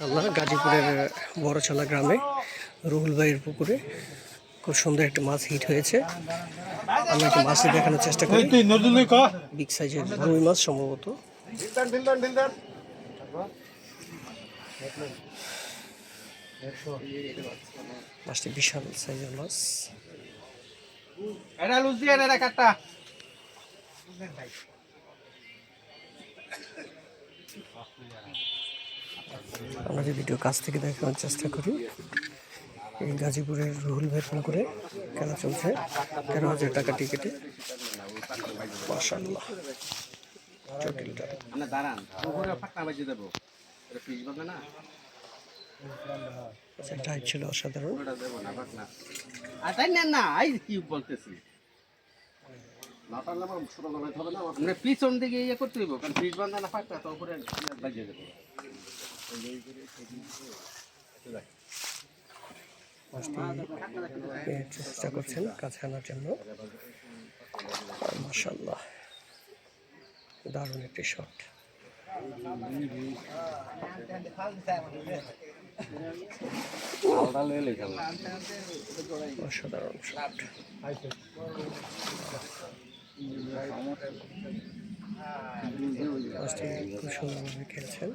আল্লাহ গাজীপুরের বড়ছালা গ্রামে রুহুল ভাইয়ের পুকুরে খুব সুন্দর একটা মাছ হিট হয়েছে। আমরা একটা মাছই দেখানোর চেষ্টা করি। তুই নজরুল ক। বিগ সাইজের রুই মাছ সম্ভবত। মাছটি বিশাল সাইজের মাছ। এটা লুজ দিয়ে এটা কাটটা আমরা যে ভিডিও কাছ থেকে দেখানোর চেষ্টা করি এই গাজীপুরের রুহুল ভাইয়ের পুকুরে খেলা চলছে? তেরো হাজার টাকা টিকিটে। মাসাল্লাহ দাঁড়ান। না? টাইপ ছিল অসাধারণ। ওটা দেবো না ফাঁকনা আর তাই নেন না এই কি বলতেছি। মানে পিছন দিকে ইয়ে করতে হইব কারণ পিস বাঁধা না ফাঁকটা তো উপরে বাজিয়ে দেবো। চেষ্টা করছেন কাছে আনার জন্য। মাসাল্লাহ দারুণ একটি শট অসাধারণ শট খুব সুন্দরভাবে খেলছেন।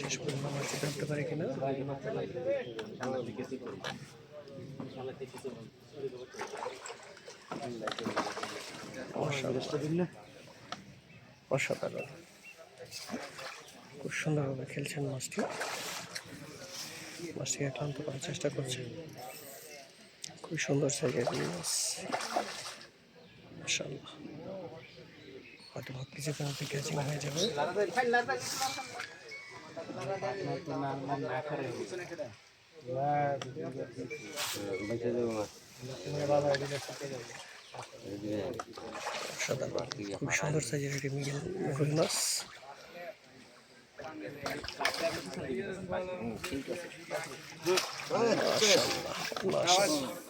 শেষ পর্যন্ত ধরতে পারে কিনা খুব সুন্দরভাবে খেলছেন মাছটি মাছটিকে ক্লান্ত করার চেষ্টা করছেন খুব সুন্দর সাইজের মাছ মাশাআল্লাহ। হয়তো ভাব কিছুক্ষণ মধ্যে ক্যাচিং হয়ে যাবে খুব সুন্দর সাইজের একটি মিগেল রুই মাছ মাশাআল্লাহ।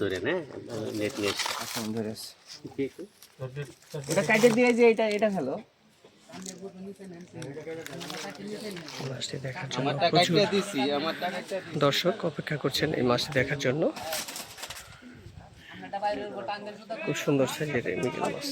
ধরে না নেট নেট এটা কাটে দিয়ে যে এটা এটা হলো মাছটি দেখার জন্য প্রচুর দিছি। আমার টাকাটা দর্শক অপেক্ষা করছেন এই মাছটি দেখার জন্য। খুব সুন্দর সাইজের মিগেল মাছ।